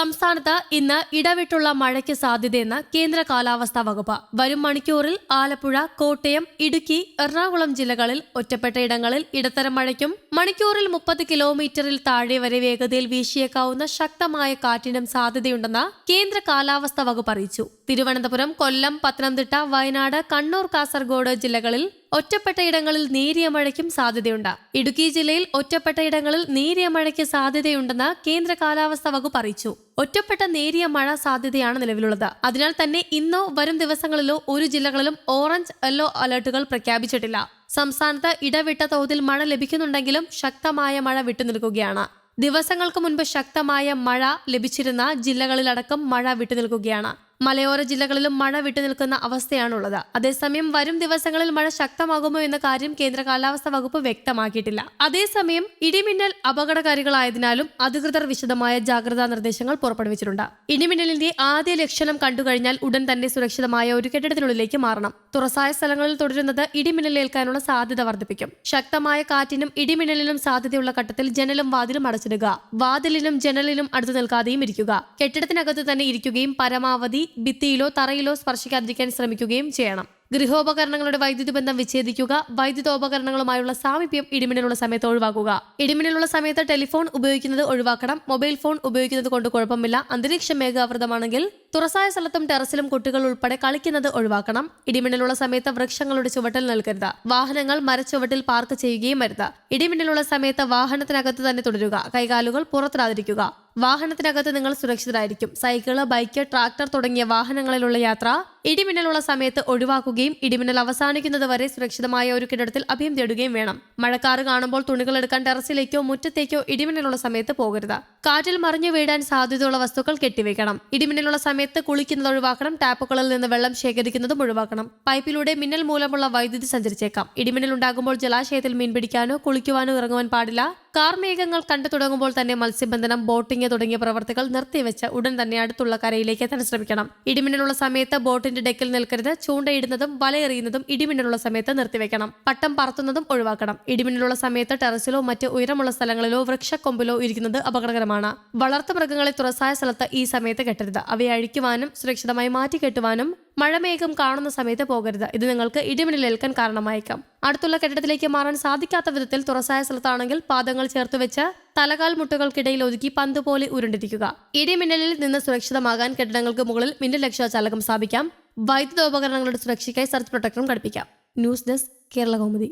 സംസ്ഥാനത്ത് ഇന്ന് ഇടവിട്ടുള്ള മഴയ്ക്ക് സാധ്യതയെന്ന് കേന്ദ്ര കാലാവസ്ഥാ വകുപ്പ്. വരും മണിക്കൂറിൽ ആലപ്പുഴ കോട്ടയം ഇടുക്കി എറണാകുളം ജില്ലകളിൽ ഒറ്റപ്പെട്ട ഇടങ്ങളിൽ ഇടത്തരം മഴയ്ക്കും മണിക്കൂറിൽ മുപ്പത് കിലോമീറ്ററിൽ താഴെ വരെ വേഗതയിൽ വീശിയേക്കാവുന്ന ശക്തമായ കാറ്റിനും സാധ്യതയുണ്ടെന്ന് കേന്ദ്ര കാലാവസ്ഥാ വകുപ്പ് അറിയിച്ചു. തിരുവനന്തപുരം കൊല്ലം പത്തനംതിട്ട വയനാട് കണ്ണൂർ കാസർഗോഡ് ജില്ലകളിൽ ഒറ്റപ്പെട്ട ഇടങ്ങളിൽ നേരിയ മഴയ്ക്കും സാധ്യതയുണ്ട്. ഇടുക്കി ജില്ലയിൽ ഒറ്റപ്പെട്ട ഇടങ്ങളിൽ നേരിയ മഴയ്ക്ക് സാധ്യതയുണ്ടെന്ന് കേന്ദ്ര കാലാവസ്ഥാ വകുപ്പ് അറിയിച്ചു. ഒറ്റപ്പെട്ട നേരിയ മഴ സാധ്യതയാണ് നിലവിലുള്ളത്. അതിനാൽ തന്നെ ഇന്നോ വരും ദിവസങ്ങളിലോ ഒരു ജില്ലകളിലും ഓറഞ്ച് യെല്ലോ അലർട്ടുകൾ പ്രഖ്യാപിച്ചിട്ടില്ല. സംസ്ഥാനത്ത് ഇടവിട്ട തോതിൽ മഴ ലഭിക്കുന്നുണ്ടെങ്കിലും ശക്തമായ മഴ വിട്ടുനിൽക്കുകയാണ്. ദിവസങ്ങൾക്ക് മുൻപ് ശക്തമായ മഴ ലഭിച്ചിരുന്ന ജില്ലകളിലടക്കം മഴ വിട്ടുനിൽക്കുകയാണ്. മലയോര ജില്ലകളിലും മഴ വിട്ടുനിൽക്കുന്ന അവസ്ഥയാണുള്ളത്. അതേസമയം വരും ദിവസങ്ങളിൽ മഴ ശക്തമാകുമോ എന്ന കാര്യം കേന്ദ്ര കാലാവസ്ഥാ വകുപ്പ് വ്യക്തമാക്കിയിട്ടില്ല. അതേസമയം ഇടിമിന്നൽ അപകടകാരികളായതിനാലും അധികൃതർ വിശദമായ ജാഗ്രതാ നിർദ്ദേശങ്ങൾ പുറപ്പെടുവിച്ചിട്ടുണ്ട്. ഇടിമിന്നലിന്റെ ആദ്യ ലക്ഷണം കണ്ടുകഴിഞ്ഞാൽ ഉടൻ തന്നെ സുരക്ഷിതമായ ഒരു കെട്ടിടത്തിനുള്ളിലേക്ക് മാറണം. തുറസായ സ്ഥലങ്ങളിൽ തുടരുന്നത് ഇടിമിന്നലേൽക്കാനുള്ള സാധ്യത വർദ്ധിപ്പിക്കും. ശക്തമായ കാറ്റിനും ഇടിമിന്നലിനും സാധ്യതയുള്ള ഘട്ടത്തിൽ ജനലും വാതിലും അടച്ചിടുക. വാതിലിനും ജനലിനും അടുത്തു നിൽക്കാതെയും ഇരിക്കുക. കെട്ടിടത്തിനകത്ത് തന്നെ ഇരിക്കുകയും പരമാവധി ഭിത്തിയിലോ തറയിലോ സ്പർശിക്കാതിരിക്കാൻ ശ്രമിക്കുകയും ചെയ്യണം. ഗൃഹോപകരണങ്ങളുടെ വൈദ്യുതി ബന്ധം വിച്ഛേദിക്കുക വൈദ്യുതോപകരണങ്ങളുമായുള്ള സാമീപ്യം ഇടിമിന്നലുള്ള സമയത്ത് ഒഴിവാക്കുക. ഇടിമിന്നലുള്ള സമയത്ത് ടെലിഫോൺ ഉപയോഗിക്കുന്നത് ഒഴിവാക്കണം മൊബൈൽ ഫോൺ ഉപയോഗിക്കുന്നത് കൊണ്ട് കുഴപ്പമില്ല അന്തരീക്ഷ മേഘാവൃതമാണെങ്കിൽ തുറസായ സ്ഥലത്തും ടെറസിലും കുട്ടികൾ ഉൾപ്പെടെ കളിക്കുന്നത് ഒഴിവാക്കണം. ഇടിമിന്നലുള്ള സമയത്ത് വൃക്ഷങ്ങളുടെ ചുവട്ടിൽ നിൽക്കരുത്. വാഹനങ്ങൾ മരച്ചുവട്ടിൽ പാർക്ക് ചെയ്യുകയും വരുത്. ഇടിമിന്നലുള്ള സമയത്ത് വാഹനത്തിനകത്ത് തന്നെ തുടരുക. കൈകാലുകൾ പുറത്തിടാതിരിക്കുക. വാഹനത്തിനകത്ത് നിങ്ങൾ സുരക്ഷിതരായിരിക്കും. സൈക്കിൾ ബൈക്ക് ട്രാക്ടർ തുടങ്ങിയ വാഹനങ്ങളിലുള്ള യാത്ര ഇടിമിന്നലുള്ള സമയത്ത് ഒഴിവാക്കുകയും ഇടിമിന്നൽ അവസാനിക്കുന്നത് വരെ സുരക്ഷിതമായ ഒരു കെട്ടിടത്തിൽ അഭയം തേടുകയും വേണം. മഴക്കാറ് കാണുമ്പോൾ തുണികൾ എടുക്കാൻ ടെറസിലേക്കോ മുറ്റത്തേക്കോ ഇടിമിന്നലുള്ള സമയത്ത് പോകരുത്. കാറ്റിൽ മറിഞ്ഞു വീഴാൻ സാധ്യതയുള്ള വസ്തുക്കൾ കെട്ടിവെക്കണം ഇടിമിന്നലുള്ള സമയത്ത് കുളിക്കുന്നത് ഒഴിവാക്കണം. ടാപ്പുകളിൽ നിന്ന് വെള്ളം ശേഖരിക്കുന്നതും ഒഴിവാക്കണം. പൈപ്പിലൂടെ മിന്നൽ മൂലമുള്ള വൈദ്യുതി സഞ്ചരിച്ചേക്കാം. ഇടിമിന്നൽ ഉണ്ടാകുമ്പോൾ ജലാശയത്തിൽ മീൻ പിടിക്കാനോ കുളിക്കുവാനോ ഇറങ്ങുവാൻ പാടില്ല. കാർമേഘങ്ങൾ കണ്ടു തുടങ്ങുമ്പോൾ തന്നെ മത്സ്യബന്ധനം ബോട്ടിംഗ് തുടങ്ങിയ പ്രവർത്തികൾ നിർത്തിവെച്ച് ഉടൻ തന്നെ അടുത്തുള്ള കരയിലേക്ക് എത്താൻ ശ്രമിക്കണം ഇടിമിന്നലുള്ള സമയത്ത് ബോട്ടിന്റെ ഡെക്കിൽ നിൽക്കരുത്. ചൂണ്ടയിടുന്നതും വലയെറിയുന്നതും ഇടിമിന്നലുള്ള സമയത്ത് നിർത്തിവെക്കണം. പട്ടം പറത്തുന്നതും ഒഴിവാക്കണം. ഇടിമിന്നലുള്ള സമയത്ത് ടെറസിലോ മറ്റ് ഉയരമുള്ള സ്ഥലങ്ങളിലോ വൃക്ഷക്കൊമ്പിലോ ഇരിക്കുന്നത് അപകടകരമാണ്. വളർത്തു മൃഗങ്ങളെ തുറസായ സ്ഥലത്ത് ഈ സമയത്ത് കെട്ടരുത്. അവയെ അഴിക്കുവാനും സുരക്ഷിതമായി മാറ്റിക്കെട്ടുവാനും മഴമേഘം കാണുന്ന സമയത്ത് പോകരുത്. ഇത് നിങ്ങൾക്ക് ഇടിമിന്നലേൽക്കാൻ കാരണമായേക്കാം. അടുത്തുള്ള കെട്ടിടത്തിലേക്ക് മാറാൻ സാധിക്കാത്ത വിധത്തിൽ തുറസായ സ്ഥലത്താണെങ്കിൽ പാദങ്ങൾ ചേർത്ത് വെച്ച് തലകാൽ മുട്ടുകൾക്കിടയിൽ ഒതുക്കി പന്ത് പോലെ ഉരുണ്ടിരിക്കുക. ഇടിമിന്നലിൽ നിന്ന് സുരക്ഷിതമാകാൻ കെട്ടിടങ്ങൾക്ക് മുകളിൽ മിന്നൽ രക്ഷാചാലകം സ്ഥാപിക്കാം. വൈദ്യുതോപകരണങ്ങളുടെ സുരക്ഷയ്ക്കായി സർച്ച് പ്രൊട്ടക്ടറും ഘടിപ്പിക്കാം. News desk Kerala Kaumudi